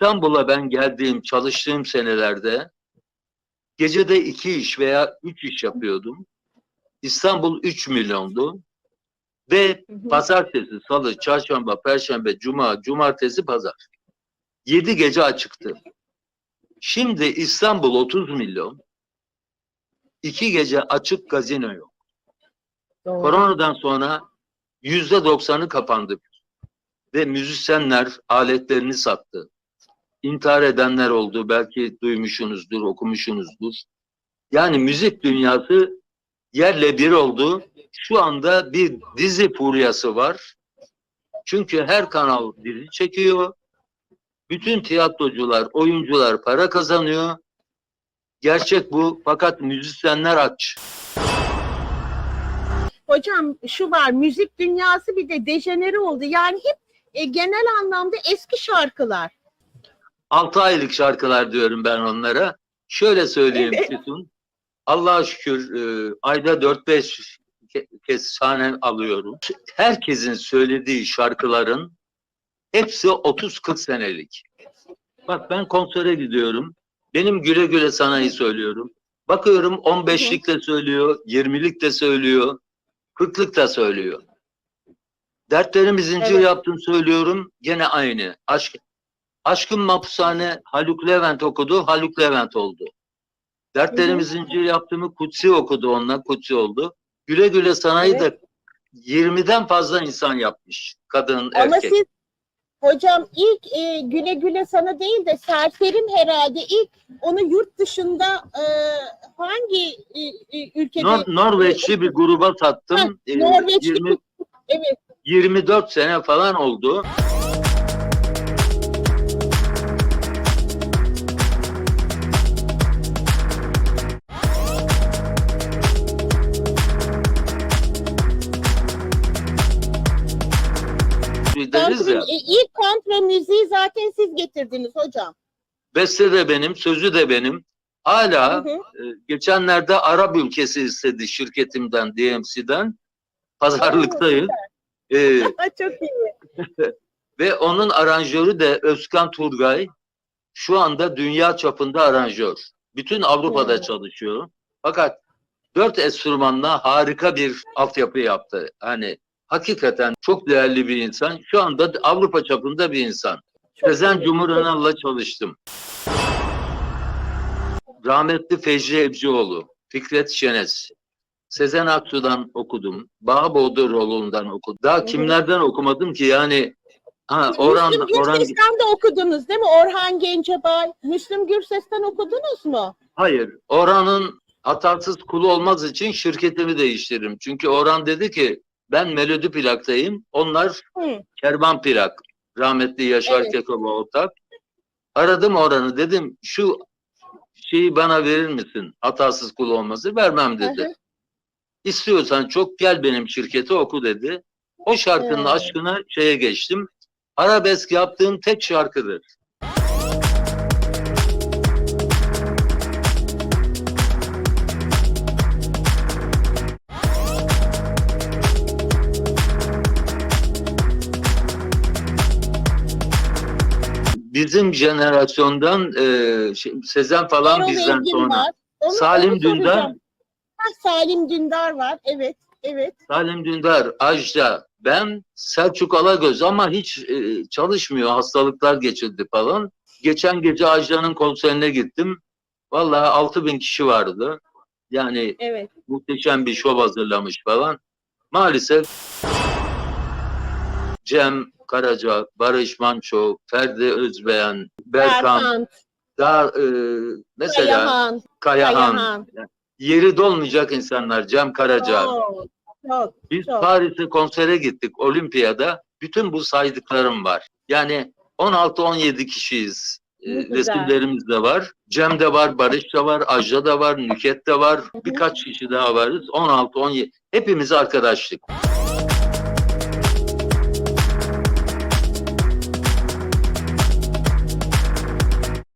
İstanbul'a ben geldiğim, çalıştığım senelerde gecede iki iş veya üç iş yapıyordum. İstanbul 3 milyondu. Ve pazartesi, salı, çarşamba, perşembe, cuma, cumartesi, pazar. 7 gece açıktı. Şimdi İstanbul 30 milyon. 2 gece açık gazino yok. Doğru. Koronadan sonra yüzde doksanı kapandı. Ve müzisyenler aletlerini sattı. İntihar edenler oldu. Belki duymuşsunuzdur, okumuşsunuzdur. Yani müzik dünyası yerle bir oldu. Şu anda bir dizi furyası var. Çünkü her kanal dizi çekiyor. Bütün tiyatrocular, oyuncular para kazanıyor. Gerçek bu. Fakat müzisyenler aç. Hocam şu var müzik dünyası bir de dejenere oldu. Yani hep e, genel anlamda eski şarkılar. 6 aylık şarkılar diyorum ben onlara. Şöyle söyleyeyim Evet. Allah'a şükür e, ayda 4-5 ke- kez sahne alıyorum. Herkesin söylediği şarkıların hepsi 30-40 senelik. Bak ben konsere gidiyorum. Benim güle güle sanayı söylüyorum. Bakıyorum 15'lik de söylüyor, 20'lik de söylüyor, 40'lık da söylüyor. Dertlerimi zincir Evet. yaptım söylüyorum. Gene aynı. Aşk Aşkın Mapushane Haluk Levent okudu, Haluk Levent oldu. Dertlerimi Hı hı. zincir yaptığımı Kutsi okudu onunla, Kutsi oldu. Güle güle sanayi Evet. da 20'den fazla insan yapmış. Kadın, Ama erkek. siz hocam ilk e, güle güle sana değil de serserim herhalde ilk onu yurt dışında e, hangi e, e, ülkede Nor- Norveçli bir gruba sattım. Ha, Norveçli 20 evet 24 sene falan oldu. Deriz country, ya, ilk kontra müziği zaten siz getirdiniz hocam. beste de benim, sözü de benim. Hala Hı hı. e, geçenlerde Arap ülkesi istedi şirketimden, DMC'den. Pazarlıktayız. Ee, Çok iyi. Ve onun aranjörü de Özkan Turgay. Şu anda dünya çapında aranjör. Bütün Avrupa'da Hmm. çalışıyor. Fakat dört enstrümanla harika bir altyapı yaptı. Hani hakikaten çok değerli bir insan. Şu anda Avrupa çapında bir insan. Sezen iyi. Cumhurönal'la çalıştım. Rahmetli Fecri Ebcioğlu, Fikret Şenes, Sezen Aksu'dan okudum. Bağboğduroğlu'ndan okudum. Daha kimlerden okumadım ki yani ha, Orhan, Müslüm Orhan Gürses'ten de okudunuz değil mi? Orhan Gencebay. Müslüm Gürses'ten okudunuz mu? hayır Orhan'ın hatasız kulu olmaz için şirketimi değiştiririm. Çünkü Orhan dedi ki ben melodi plaktayım. Onlar Hı. kervan plak. Rahmetli Yaşar Evet. Kekova ortak. Aradım Orhan'ı dedim şu şeyi bana verir misin? Hatasız kul olması vermem dedi. Hı hı. İstiyorsan çok gel benim şirkete oku dedi. O şarkının Hı. aşkına şeye geçtim. Arabesk yaptığım tek şarkıdır. Bizim jenerasyondan e, şey, Sezen falan Erol bizden Evgin sonra. var. Onu- Salim onu Dündar. soracağım. Ha, Salim Dündar var. Evet. Evet. Salim Dündar, Ajda, ben Selçuk Alagöz ama hiç e, çalışmıyor. Hastalıklar geçirdi falan. Geçen gece Ajda'nın konserine gittim. Vallahi 6000 bin kişi vardı. Yani Evet. muhteşem bir şov hazırlamış falan. Maalesef Cem Karaca, Barış Manço, Ferdi Özbeğen, Berkan, Erkan, daha e, mesela Kayahan, Kayahan, Kayahan. yeri dolmayacak insanlar, Cem Karaca. Çok, çok. Biz Çok. Paris'e konsere gittik Olimpiyada. Bütün bu saydıklarım var. Yani 16-17 kişiyiz. Güzel. resimlerimiz de var. Cem de var, Barış da var, Ajda da var, Nüket de var. Birkaç kişi daha varız. 16-17. Hepimiz arkadaşlık.